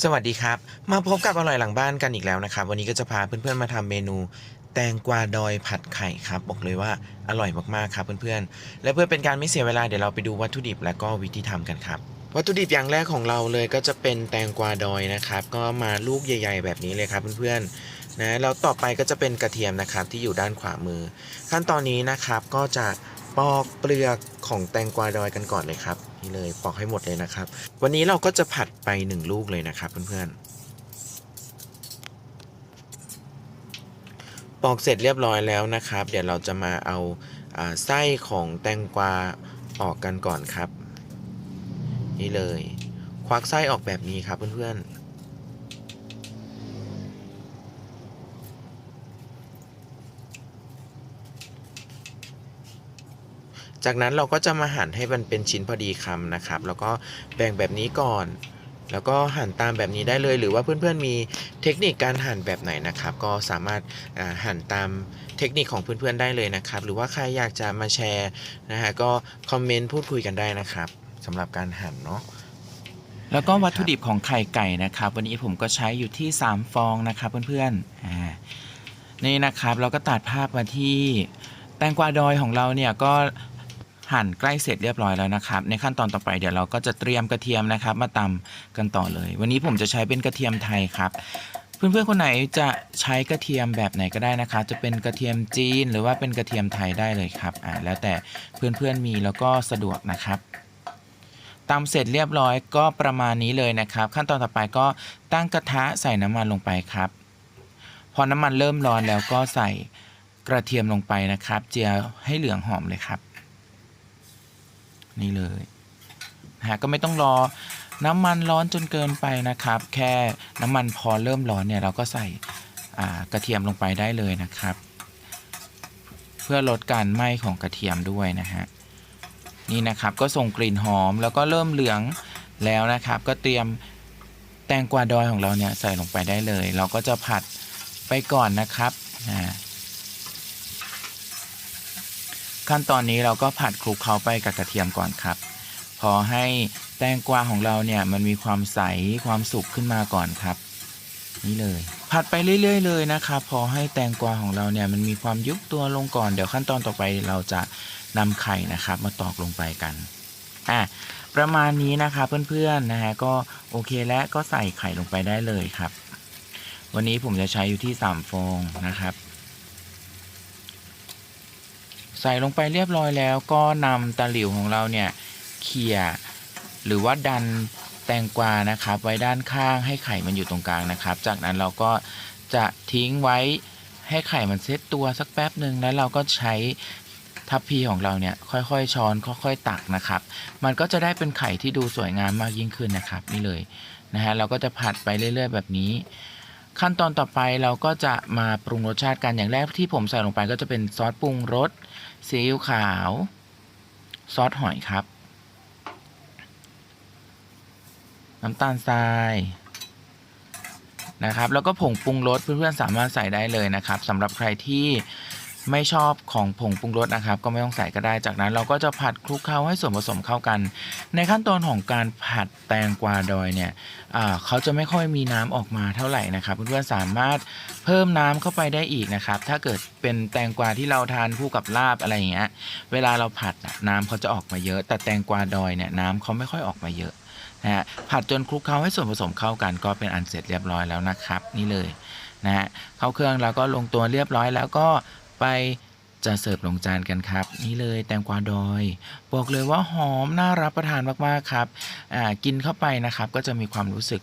สวัสดีครับ มาพบกับอร่อยหลังบ้านกันอีกแล้วนะครับ วันนี้ก็จะพาเพื่อนๆมาทำเมนู แตงกวาดอยผัดไข่ครับ บอกเลยว่าอร่อยมากๆครับเพื่อนๆ และเพื่อเป็นการไม่เสียเวลาเดี๋ยวเราไปดูวัตถุดิบและก็วิธีทำกันครับ วัตถุดิบอย่างแรกของเราเลยก็จะเป็นแตงกวาดอยนะครับ ก็มาลูกใหญ่ ๆ แบบนี้เลยครับเพื่อนๆนะแล้วต่อไปก็จะเป็นกระเทียมนะครับที่อยู่ด้านขวามือ ขั้นตอนนี้นะครับก็จะ ปอกเปลือกของแตงกวาดอยกันก่อนเลยครับ นี่เลยปอกให้หมดเลยนะครับ วันนี้เราก็จะผัดไปหนึ่งลูกเลยนะครับเพื่อนๆปอกเสร็จเรียบร้อยแล้วนะครับ เดี๋ยวเราจะมาเอาอาไส้ของแตงกวาออกกันก่อนครับ นี่เลย ควักไส้ออกแบบนี้ครับเพื่อนๆ จากนั้นเราก็จะมาหั่นให้มันเป็นชิ้นพอดีคำนะครับ แล้วก็แบ่งแบบนี้ก่อน แล้วก็หั่นตามแบบนี้ได้เลย หรือว่าเพื่อนๆมีเทคนิคการหั่นแบบไหนนะครับ ก็สามารถหั่นตามเทคนิคของเพื่อนๆได้เลยนะครับ หรือว่าใครอยากจะมาแชร์นะฮะก็คอมเมนต์พูดคุยกันได้นะครับสำหรับการหั่นเนาะแล้วก็วัตถุดิบของไข่ไก่นะครับ วันนี้ผมก็ใช้อยู่ที่ 3 ฟองนะครับเพื่อนๆนี่นะครับเราก็ตัดภาพมาที่แตงกวาดอยของเราเนี่ยก็ หั่นใกล้เสร็จเรียบร้อยแล้วนะครับ ในขั้นตอนต่อไปเดี๋ยวเราก็จะเตรียมกระเทียมนะครับ มาตำกันต่อเลย วันนี้ผมจะใช้เป็นกระเทียมไทยครับเพื่อนๆคนไหนจะใช้กระเทียมแบบไหนก็ได้นะครับจะเป็นกระเทียมจีนหรือว่าเป็นกระเทียมไทยได้เลยครับอ่าแล้วแต่เพื่อนๆมีแล้วก็สะดวกนะครับตำเสร็จเรียบร้อยก็ประมาณนี้เลยนะครับ ขั้นตอนต่อไปก็ตั้งกระทะใส่น้ำมันลงไปครับ พอน้ำมันเริ่มร้อนแล้วก็ใส่กระเทียมลงไปนะครับ เจียวให้เหลืองหอมเลยครับ นี่เลยฮะก็ไม่ต้องรอน้ำมันร้อนจนเกินไปนะครับ แค่น้ำมันพอเริ่มร้อนเนี่ยเราก็ใส่กระเทียมลงไปได้เลยนะครับ เพื่อลดการไหม้ของกระเทียมด้วยนะฮะนี่นะครับก็ส่งกลิ่นหอมแล้วก็เริ่มเหลืองแล้วนะครับ ก็เตรียมแตงกวาดอยของเราเนี่ยใส่ลงไปได้เลย เราก็จะผัดไปก่อนนะครับอ่า ขั้นตอนนี้เราก็ผัดคลุกเคล้าไปกับกระเทียมก่อนครับ พอให้แตงกวาของเราเนี่ยมันมีความใสความสุกขึ้นมาก่อนครับ นี่เลย ผัดไปเรื่อย ๆ เลยนะครับพอให้แตงกวาของเราเนี่ยมันมีความยุบตัวลงก่อนเดี๋ยวขั้นตอนต่อไปเราจะนำไข่นะครับ มาตอกลงไปกันอะประมาณนี้นะครับเพื่อนๆนะฮะก็โอเคแล้วก็ใส่ไข่ลงไปได้เลยครับ วันนี้ผมจะใช้อยู่ที่3ฟองนะครับ ใส่ลงไปเรียบร้อยแล้วก็นำตะหลิวของเราเนี่ยเขี่ยหรือว่าดันแตงกวานะครับ ไว้ด้านข้างให้ไข่มันอยู่ตรงกลางนะครับ จากนั้นเราก็จะทิ้งไว้ให้ไข่มันเซตตัวสักแป๊บหนึ่งแล้วเราก็ใช้ทัพพีของเราเนี่ยค่อยๆช้อนค่อยๆตักนะครับ มันก็จะได้เป็นไข่ที่ดูสวยงามมากยิ่งขึ้นนะครับ นี่เลยนะฮะเราก็จะผัดไปเรื่อย ๆ แบบนี้ ขั้นตอนต่อไปเราก็จะมาปรุงรสชาติกันอย่างแรกที่ผมใส่ลงไปก็จะเป็นซอสปรุงรสซีอิ๊วขาว ซอสหอยครับ น้ำตาลทรายนะครับ แล้วก็ผงปรุงรสเพื่อนๆสามารถใส่ได้เลยนะครับสำหรับใครที่ ไม่ชอบของผงปรุงรสนะครับ ก็ไม่ต้องใส่ก็ได้ จากนั้นเราก็จะผัดคลุกเคล้าให้ส่วนผสมเข้ากัน ในขั้นตอนของการผัดแตงกวาดอยเนี่ยเขาจะไม่ค่อยมีน้ำออกมาเท่าไหร่นะครับ เพื่อนๆสามารถเพิ่มน้ำเข้าไปได้อีกนะครับ ถ้าเกิดเป็นแตงกวาที่เราทานคู่กับลาบอะไรอย่างเงี้ย เวลาเราผัดน่ะน้ำเขาจะออกมาเยอะ แต่แตงกวาดอยเนี่ยน้ำเขาไม่ค่อยออกมาเยอะนะฮะผัดจนคลุกเคล้าให้ส่วนผสมเข้ากัน ก็เป็นอันเสร็จเรียบร้อยแล้วนะครับ นี่เลยนะฮะเข้าเครื่องแล้วก็ลงตัวเรียบร้อยแล้วก็ ไปจะเสิร์ฟลงจานกันครับ นี่เลยแตงกวาดอย บอกเลยว่าหอมน่ารับประทานมากๆครับอ่ากินเข้าไปนะครับ ก็จะมีความรู้สึก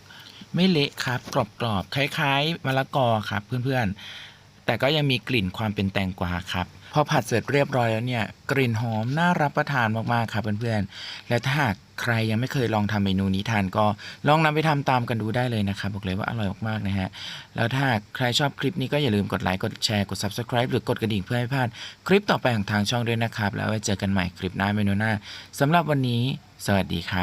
ไม่เละครับ กรอบๆคล้าย ๆมะละกอครับเพื่อนๆแต่ก็ยังมีกลิ่นความเป็นแตงกวาครับ พอผัดเสร็จเรียบร้อยแล้วเนี่ย กลิ่นหอมน่ารับประทานมากๆครับเพื่อนๆ และถ้าหากใครยังไม่เคยลองทำเมนูนี้ทานก็ลองนำไปทำตามกันดูได้เลยนะครับบอกเลยว่าอร่อยมากๆนะฮะ แล้วถ้าใครชอบคลิปนี้ก็อย่าลืมกดไลค์กดแชร์กด subscribe หรือกดกระดิ่งเพื่อให้พลาดคลิปต่อไปของทางช่องด้วยนะครับ แล้วไว้เจอกันใหม่คลิปหน้าเมนูหน้าสำหรับวันนี้ สวัสดีครับ